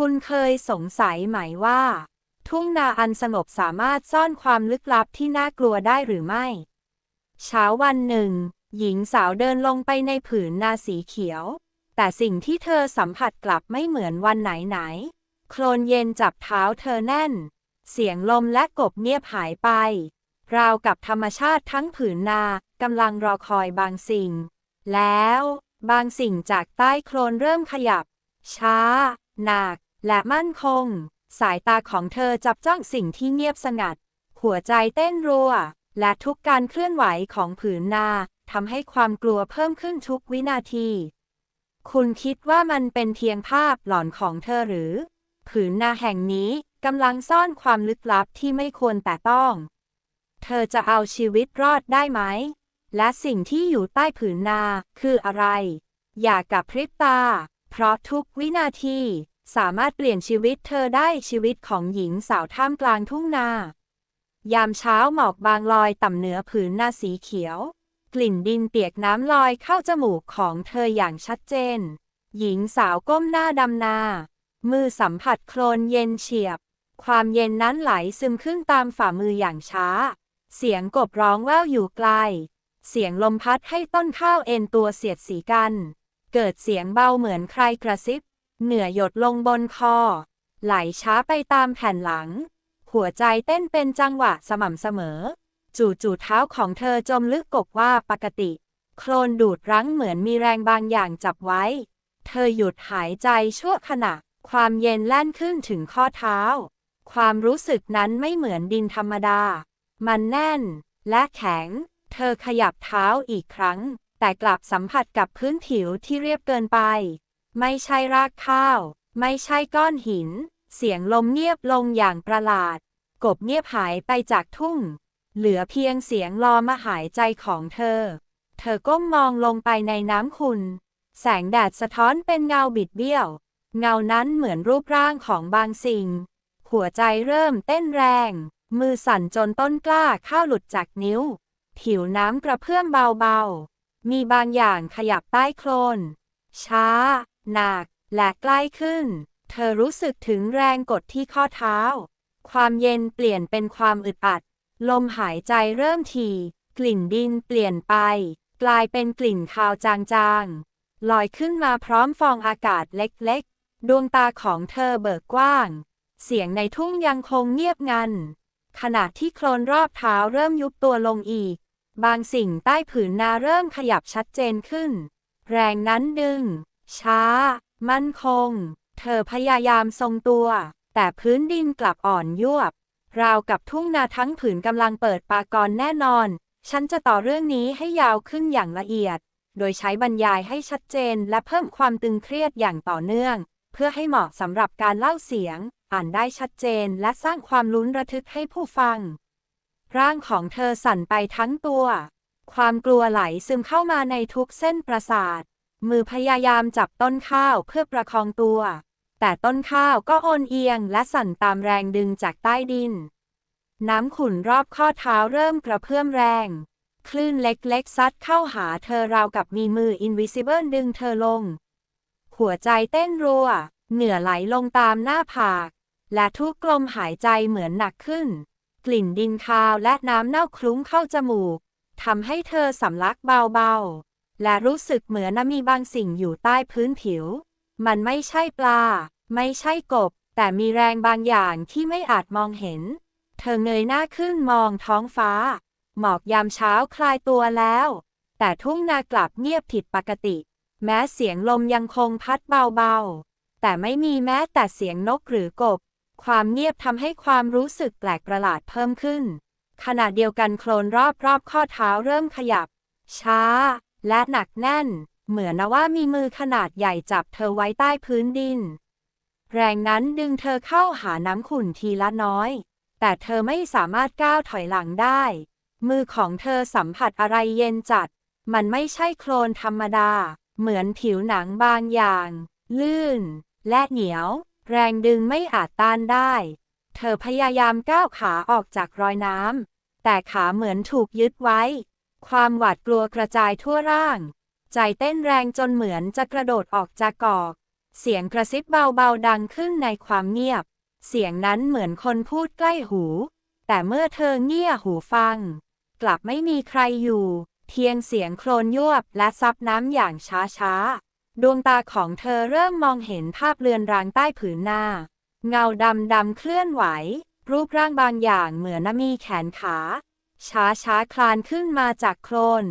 คุณเคยสงสัยไหมว่า ทุ่งนาอันสงบสามารถซ่อนความลึกลับที่น่ากลัวได้หรือไม่ เช้าวันหนึ่ง หญิงสาวเดินลงไปในผืนนาสีเขียว แต่สิ่งที่เธอสัมผัสกลับไม่เหมือนวันไหนๆโคลนเย็นจับเท้าเธอแน่น เสียงลมและกบเงียบหายไป ราวกับธรรมชาติทั้งผืนนากำลังรอคอยบางสิ่ง แล้ว บางสิ่งจากใต้โคลนเริ่มขยับ ช้า หนัก และมั่นคง สายตาของเธอจับจ้องสิ่งที่เงียบสงัด หัวใจเต้นรัว และทุกการเคลื่อนไหวของผืนนาทำให้ความกลัวเพิ่มขึ้นทุกวินาที คุณคิดว่ามันเป็นเพียงภาพหลอนของเธอหรือ ผืนนาแห่งนี้กำลังซ่อนความลึกลับที่ไม่ควรแต่ต้อง เธอจะเอาชีวิตรอดได้ไหม และสิ่งที่อยู่ใต้ผืนนาคืออะไร อย่ากับพริบตา เพราะทุกวินาที สามารถเปลี่ยนชีวิตเธอได้ชีวิตของหญิงสาวท่ามกลางทุ่งนา ยามเช้าหมอกบางลอยต่ำเหนือผืนนาสีเขียว กลิ่นดินเปียกน้ำลอยเข้าจมูกของเธออย่างชัดเจน หญิงสาวก้มหน้าดำนา มือสัมผัสโคลนเย็นเฉียบ ความเย็นนั้นไหลซึมขึ้นตามฝ่ามืออย่างช้า เสียงกบร้องแว่วอยู่ไกล เสียงลมพัดให้ต้นข้าวเอ็นตัวเสียดสีกัน เกิดเสียงเบาเหมือนใครกระซิบ เหนื่อหยดลงบนคอ ไหลช้าไปตามแผ่นหลัง หัวใจเต้นเป็นจังหวะสม่ำเสมอ จู่ๆเท้าของเธอจมลึกกบว่าปกติ โคลนดูดรั้งเหมือนมีแรงบางอย่างจับไว้ เธอหยุดหายใจชั่วขณะ ความเย็นแล่นขึ้นถึงข้อเท้า ความรู้สึกนั้นไม่เหมือนดินธรรมดา มันแน่น และแข็ง เธอขยับเท้าอีกครั้ง แต่กลับสัมผัสกับพื้นผิวที่เรียบเกินไป ไม่ใช่รากข้าว ไม่ใช่ก้อนหิน เสียงลมเงียบลงอย่างประหลาด กบเงียบหายไปจากทุ่ง เหลือเพียงเสียงลอมาหายใจของเธอ เธอก้มมองลงไปในน้ำขุนแสงแดดสะท้อนเป็นเงาบิดเบี้ยว เงานั้นเหมือนรูปร่างของบางสิ่ง หัวใจเริ่มเต้นแรง มือสั่นจนต้นกล้าข้าวหลุดจากนิ้ว ผิวน้ำกระเพื่อมเบาๆ มีบางอย่างขยับใต้โคลน ช้า หนัก และใกล้ขึ้น เธอรู้สึกถึงแรงกดที่ข้อเท้า ความเย็นเปลี่ยนเป็นความอึดอัด ลมหายใจเริ่มถี่กลิ่นดินเปลี่ยนไป กลายเป็นกลิ่นคาวจางๆ ลอยขึ้นมาพร้อมฟองอากาศเล็กๆ ดวงตาของเธอเบิกกว้าง เสียงในทุ่งยังคงเงียบงัน ขณะที่โคลนรอบเท้าเริ่มยุบตัวลงอีก บางสิ่งใต้ผืนนาเริ่มขยับชัดเจนขึ้น แรงนั้นดึง ช้า มั่นคง เธอพยายามทรงตัว แต่พื้นดินกลับอ่อนยวบ ราวกับทุ่งนาทั้งผืนกำลังเปิดปากรแน่นอน ฉันจะต่อเรื่องนี้ให้ยาวขึ้นอย่างละเอียด โดยใช้บรรยายให้ชัดเจนและเพิ่มความตึงเครียดอย่างต่อเนื่อง เพื่อให้เหมาะสำหรับการเล่าเสียง อ่านได้ชัดเจนและสร้างความลุ้นระทึกให้ผู้ฟัง ร่างของเธอสั่นไปทั้งตัว ความกลัวไหลซึมเข้ามาในทุกเส้นประสาท มือพยายามจับต้นข้าวเพื่อประคองตัว แต่ต้นข้าวก็โอนเอียงและสั่นตามแรงดึงจากใต้ดิน น้ำขุ่นรอบข้อเท้าเริ่มกระเพื่อมแรง คลื่นเล็กๆซัดเข้าหาเธอราวกับมีมืออินวิซิเบิลดึงเธอลง หัวใจเต้นรัว เหงื่อไหลลงตามหน้าผาก และทุกลมหายใจเหมือนหนักขึ้น กลิ่นดินคาวและน้ำเน่าคลุ้งเข้าจมูกทำให้เธอสำลักเบาๆ และรู้สึกเหมือนมีบางสิ่งอยู่ใต้พื้นผิว มันไม่ใช่ปลา ไม่ใช่กบ แต่มีแรงบางอย่างที่ไม่อาจมองเห็น เธอเงยหน้าขึ้นมองท้องฟ้า หมอกยามเช้าคลายตัวแล้ว แต่ทุ่งนากลับเงียบผิดปกติ แม้เสียงลมยังคงพัดเบาๆ แต่ไม่มีแม้แต่เสียงนกหรือกบ ความเงียบทำให้ความรู้สึกแปลกประหลาดเพิ่มขึ้น ขณะเดียวกันโคลนรอบๆข้อเท้าเริ่มขยับ ช้า และหนักแน่น เหมือนว่ามีมือขนาดใหญ่จับเธอไว้ใต้พื้นดิน แรงนั้นดึงเธอเข้าหาน้ำขุ่นทีละน้อย แต่เธอไม่สามารถก้าวถอยหลังได้ มือของเธอสัมผัสอะไรเย็นจัด มันไม่ใช่โคลนธรรมดา เหมือนผิวหนังบางอย่าง ลื่น และเหนียว แรงดึงไม่อาจต้านได้ เธอพยายามก้าวขาออกจากรอยน้ำแต่ขาเหมือนถูกยึดไว้ ความหวาดกลัวกระจายทั่วร่าง ใจเต้นแรงจนเหมือนจะกระโดดออกจากกอก เสียงกระซิบเบาๆดังขึ้นในความเงียบ เสียงนั้นเหมือนคนพูดใกล้หู แต่เมื่อเธอเงี่ยหูฟัง กลับไม่มีใครอยู่ เพียงเสียงโคลนยวบและซับน้ำอย่างช้าๆ ดวงตาของเธอเริ่มมองเห็นภาพเลือนรางใต้ผืนหน้า เงาดำดำๆเคลื่อนไหว รูปร่างบางอย่างเหมือนมีแขนขา ช้าช้าคลานขึ้นมาจากโคลน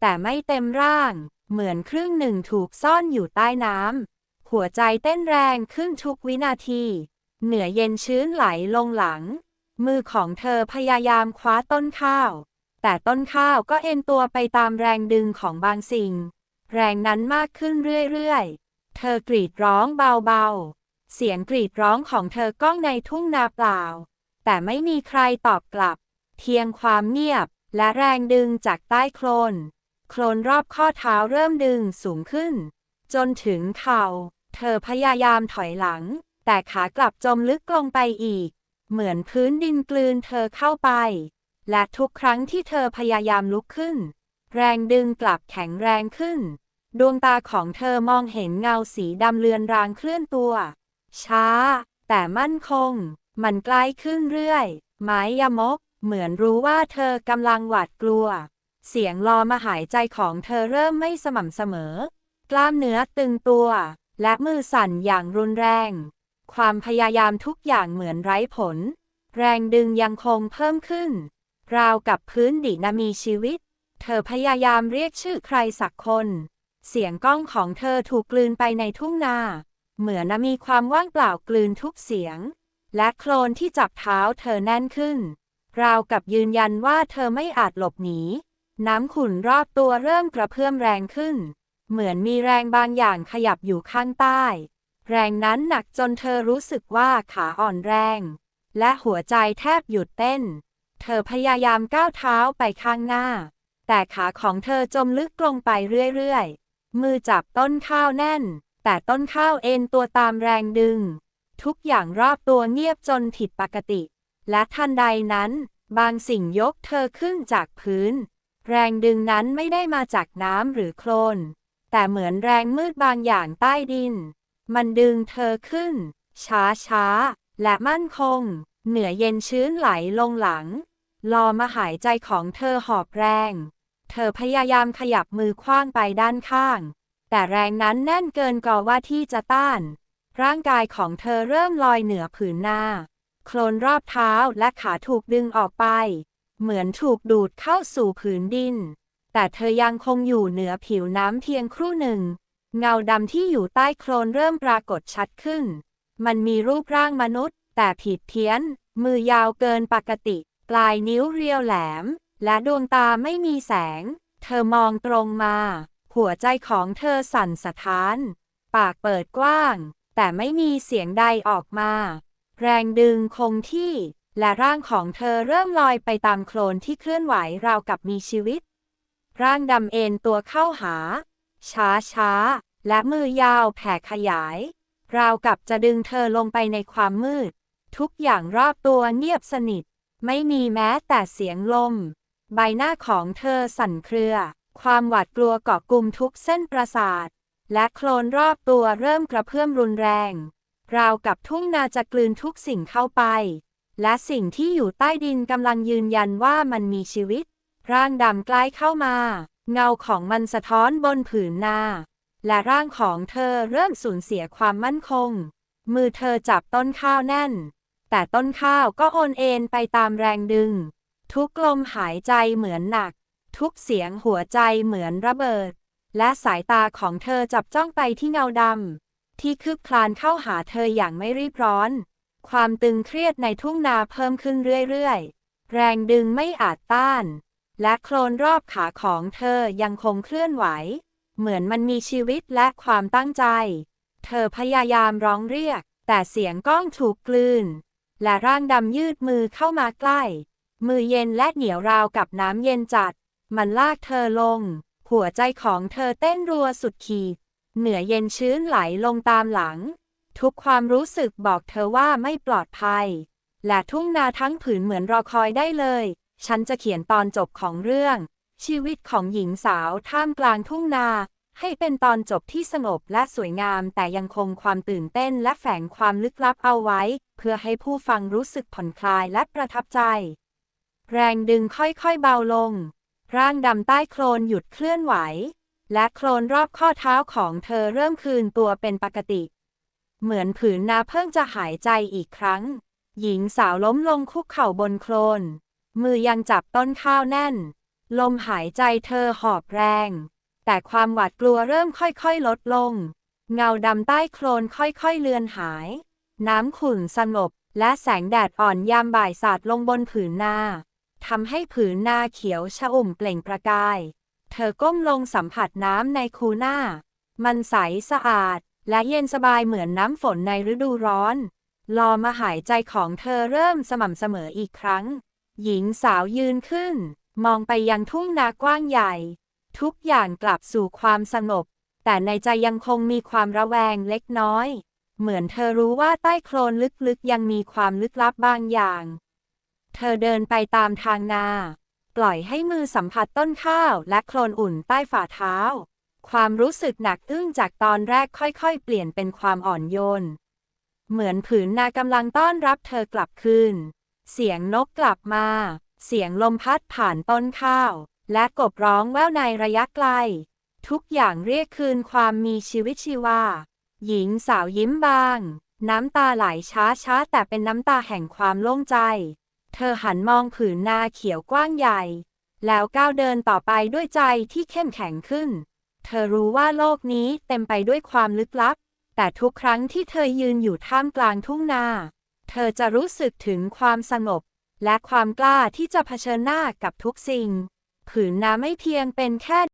แต่ไม่เต็มร่าง เหมือนครึ่งหนึ่งถูกซ่อนอยู่ใต้น้ำ หัวใจเต้นแรงขึ้นทุกวินาที เหนือเย็นชื้นไหลลงหลัง มือของเธอพยายามคว้าต้นข้าว แต่ต้นข้าวก็เอ็นตัวไปตามแรงดึงของบางสิ่ง แรงนั้นมากขึ้นเรื่อยๆ เธอกรีดร้องเบาๆ เสียงกรีดร้องของเธอก้องในทุ่งนาเปล่า แต่ไม่มีใครตอบกลับ เพียงความเงียบ และแรงดึงจากใต้โคลน โคลนรอบข้อเท้าเริ่มดึงสูงขึ้น จนถึงเข่า เธอพยายามถอยหลัง แต่ขากลับจมลึกลงไปอีก เหมือนพื้นดินกลืนเธอเข้าไป และทุกครั้งที่เธอพยายามลุกขึ้น แรงดึงกลับแข็งแรงขึ้น ดวงตาของเธอมองเห็นเงาสีดำเลือนรางเคลื่อนตัว ช้า แต่มั่นคง มันใกล้ขึ้นเรื่อย ไม้ยมก เหมือนรู้ว่าเธอกำลังหวาดกลัว เสียงรอมาหายใจของเธอเริ่มไม่สม่ำเสมอ กล้ามเนื้อตึงตัว และมือสั่นอย่างรุนแรง ความพยายามทุกอย่างเหมือนไร้ผล แรงดึงยังคงเพิ่มขึ้น ราวกับพื้นดินมีชีวิต เธอพยายามเรียกชื่อใครสักคน เสียงก้องของเธอถูกกลืนไปในทุ่งนา เหมือนมีความว่างเปล่ากลืนทุกเสียง และโคลนที่จับเท้าเธอแน่นขึ้น ราวกับยืนยันว่าเธอไม่อาจหลบหนี น้ำขุ่นรอบตัวเริ่มกระเพื่อมแรงขึ้น เหมือนมีแรงบางอย่างขยับอยู่ข้างใต้ แรงนั้นหนักจนเธอรู้สึกว่าขาอ่อนแรง และหัวใจแทบหยุดเต้น เธอพยายามก้าวเท้าไปข้างหน้า แต่ขาของเธอจมลึกลงไปเรื่อยๆ มือจับต้นข้าวแน่น แต่ต้นข้าวเอ็นตัวตามแรงดึง ทุกอย่างรอบตัวเงียบจนผิดปกติ และทันใดนั้น บางสิ่งยกเธอขึ้นจากพื้น แรงดึงนั้นไม่ได้มาจากน้ำหรือโคลน แต่เหมือนแรงมืดบางอย่างใต้ดิน มันดึงเธอขึ้น ช้าช้าและมั่นคง เหนือเย็นชื้นไหลลงหลังรอมาหายใจของเธอหอบแรง เธอพยายามขยับมือคว้างไปด้านข้าง แต่แรงนั้นแน่นเกินกว่าที่จะต้าน ร่างกายของเธอเริ่มลอยเหนือผืนหน้า โคลนรอบเท้าและขาถูกดึงออกไป เหมือนถูกดูดเข้าสู่ผืนดิน แต่เธอยังคงอยู่เหนือผิวน้ำเพียงครู่หนึ่ง เงาดำที่อยู่ใต้โคลนเริ่มปรากฏชัดขึ้น มันมีรูปร่างมนุษย์ แต่ผิดเพี้ยน มือยาวเกินปกติ ปลายนิ้วเรียวแหลม และดวงตาไม่มีแสง เธอมองตรงมา หัวใจของเธอสั่นสะท้าน ปากเปิดกว้าง แต่ไม่มีเสียงใดออกมา แรงดึงคงที่ และร่างของเธอเริ่มลอยไปตามโคลนที่เคลื่อนไหวราวกับมีชีวิต ร่างดำเอ็นตัวเข้าหา ช้าช้าและมือยาวแผ่ขยาย ราวกับจะดึงเธอลงไปในความมืด ทุกอย่างรอบตัวเงียบสนิท ไม่มีแม้แต่เสียงลม ใบหน้าของเธอสั่นเครือ ความหวาดกลัวเกาะกลุ่มทุกเส้นประสาท และโคลนรอบตัวเริ่มกระเพื่อมรุนแรง ราวกับทุ่งนาจะกลืนทุกสิ่งเข้าไป และสิ่งที่อยู่ใต้ดินกำลังยืนยันว่ามันมีชีวิต ร่างดำใกล้เข้ามา เงาของมันสะท้อนบนผืนนา และร่างของเธอเริ่มสูญเสียความมั่นคง มือเธอจับต้นข้าวแน่น แต่ต้นข้าวก็โอนเอ็นไปตามแรงดึง ทุกลมหายใจเหมือนหนัก ทุกเสียงหัวใจเหมือนระเบิด และสายตาของเธอจับจ้องไปที่เงาดำ ที่คืบคลานเข้าหาเธออย่างไม่รีบร้อน ความตึงเครียดในทุ่งนาเพิ่มขึ้นเรื่อยๆ แรงดึงไม่อาจต้าน และโคลนรอบขาของเธอยังคงเคลื่อนไหว เหมือนมันมีชีวิตและความตั้งใจ เธอพยายามร้องเรียก แต่เสียงก้องถูกกลืน และร่างดำยืดมือเข้ามาใกล้ มือเย็นและเหนียวราวกับน้ำเย็นจัด มันลากเธอลง หัวใจของเธอเต้นรัวสุดขีด เหนือเย็นชื้นไหลลงตามหลัง ทุกความรู้สึกบอกเธอว่าไม่ปลอดภัย และทุ่งนาทั้งผืนเหมือนรอคอยได้เลย ฉันจะเขียนตอนจบของเรื่อง ชีวิตของหญิงสาวท่ามกลางทุ่งนา ให้เป็นตอนจบที่สงบและสวยงาม แต่ยังคงความตื่นเต้นและแฝงความลึกลับเอาไว้ เพื่อให้ผู้ฟังรู้สึกผ่อนคลายและประทับใจ แรงดึงค่อยๆเบาลง ร่างดำใต้โคลนหยุดเคลื่อนไหว และโคลนรอบข้อเท้าของเธอเริ่มคืนตัวเป็นปกติ เหมือนผืนนาเพิ่งจะหายใจอีกครั้ง หญิงสาวล้มลงคุกเข่าบนโคลน มือยังจับต้นข้าวแน่น ลมหายใจเธอหอบแรง แต่ความหวาดกลัวเริ่มค่อยๆลดลง เงาดำใต้โคลนค่อยๆเลือนหาย น้ำขุ่นสงบและแสงแดดอ่อนยามบ่ายสาดลงบนผืนนาทำให้ผืนนาเขียวชอุ่มเปล่งประกาย เธอก้มลงสัมผัสน้ำในคูหน้ามันใสสะอาด และเย็นสบายเหมือนน้ำฝนในฤดูร้อน ลอมาหายใจของเธอเริ่มสม่ำเสมออีกครั้ง หญิงสาวยืนขึ้น มองไปยังทุ่งนากว้างใหญ่ ทุกอย่างกลับสู่ความสงบ แต่ในใจยังคงมีความระแวงเล็กน้อย เหมือนเธอรู้ว่าใต้โคลนลึกๆยังมีความลึกลับบางอย่าง เธอเดินไปตามทางนา ปล่อยให้มือสัมผัสต้นข้าวและโคลนอุ่นใต้ฝ่าเท้า ความรู้สึกหนักอึ้งจากตอนแรกค่อยๆ เปลี่ยนเป็นความอ่อนโยน เหมือนผืนนากำลังต้อนรับเธอกลับคืน เสียงนกกลับมา เสียงลมพัดผ่านต้นข้าว และกบร้องแว่วในระยะไกล ทุกอย่างเรียกคืนความมีชีวิตชีวา หญิงสาวยิ้มบาง น้ำตาไหลช้าๆ แต่เป็นน้ำตาแห่งความโล่งใจ เธอหันมองผืนนาเขียวกว้างใหญ่ แล้วก้าวเดินต่อไปด้วยใจที่เข้มแข็งขึ้น เธอรู้ว่าโลกนี้เต็มไปด้วยความลึกลับ แต่ทุกครั้งที่เธอยืนอยู่ท่ามกลางทุ่งนา เธอจะรู้สึกถึงความสงบ และความกล้าที่จะเผชิญหน้ากับทุกสิ่ง ผืนนาไม่เพียงเป็นแค่